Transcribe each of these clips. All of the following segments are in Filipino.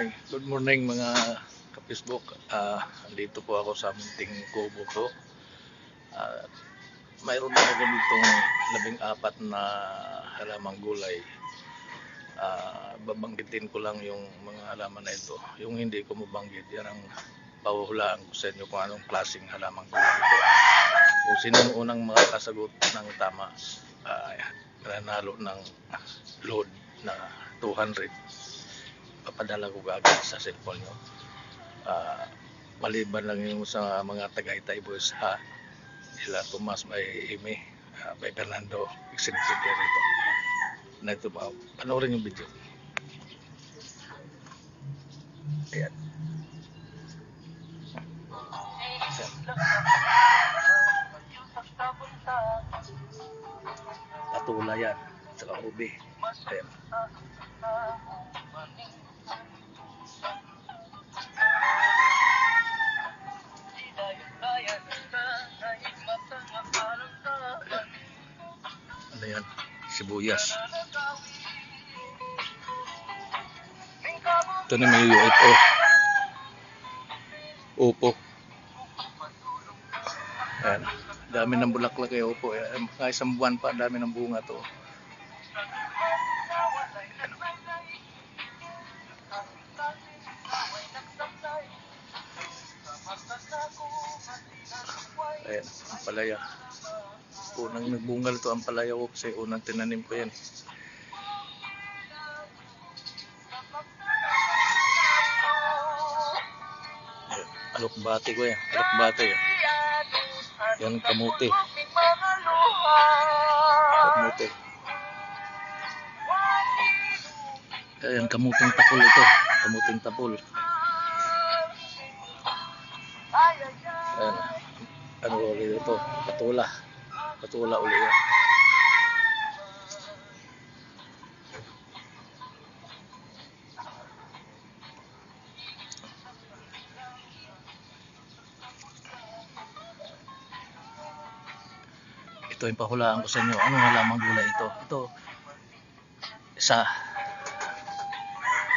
Ay, good morning mga ka-Facebook. Ah, andito po ako sa munting kubo ko. Ah, mayroon ako ditong labing apat na halamang gulay. Ah, babanggitin ko lang yung mga halaman na ito. Yung hindi ko mabanggit, yan ang pahuhulaan ko sa inyo kung anong klaseng halamang gulay ito. Kung sino ang unang makakasagot ng tama, ah, nanalo ng load na 200 papadala ko agad sa cellphone nyo. Ah, maliban lang yung sa mga Tagaytay boys ha. Sila Tomas may Amy, uh, may Fernando, executive dito. Na ito ba? Panoorin yung video. Ayan. Patula yan. Saka ubi. Ayan. Ano yan? Sibuyas. Ito na may UFO. Upo. Ayan. Dami ng bulaklak kay Upo. Ayan. Mga isang buwan pa, dami ng bunga to. Ayan, palaya. Unang nagbungal to ang palaya ko kasi unang tinanim ko yan. Alokbate ko yan. Alokbate yan. Yan kamuti. Kamuti. Ayan, kamuting tapol ito. Kamuting tapol. Ayan. Ano ulit ito? Patula. Patula ulit yan. Ito yung pahulaan ko sa inyo. Anong halamang gulay ito? Ito. Isa.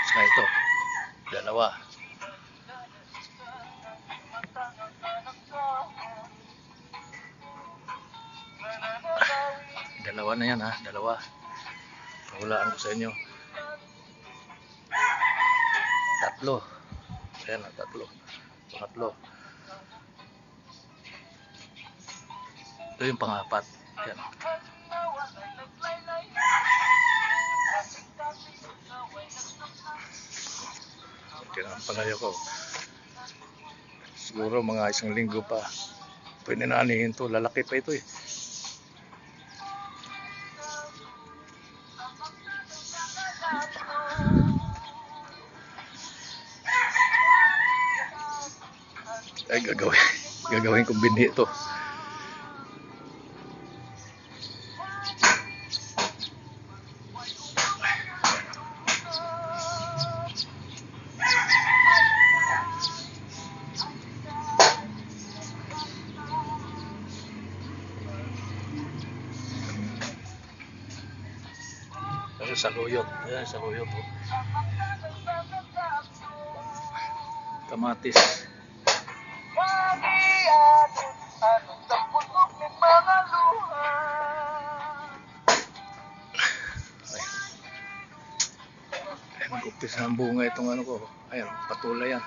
Saka ito. Dalawa. Dalawa na yan ha. Dalawa. Pahulaan ko sa inyo. Tatlo. Ayan na, tatlo. Pangatlo. Ito yung pangapat. Yan. Yan ang palayo ko. Siguro mga isang linggo pa. Pwede na anihin to. Lalaki pa ito eh. Ay, gagawin. Gagawin kong binhi. Ayan, sa luyot. Ayan, sa luyot. Oh. Kamatis. Ay, mag-upis ang bunga itong ano ko. Ayan, patula yan.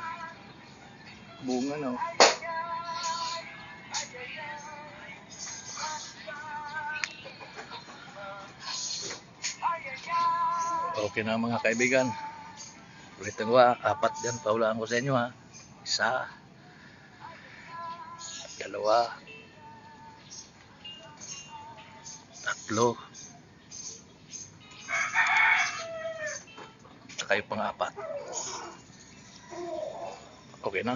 Bunga na. oh. Okay na mga kaibigan. Ulitin ko ha, apat dyan, paulaan ko sa inyo ha. Isa. Dalawa. Tatlo. Saka yung pang-apat. Okay na.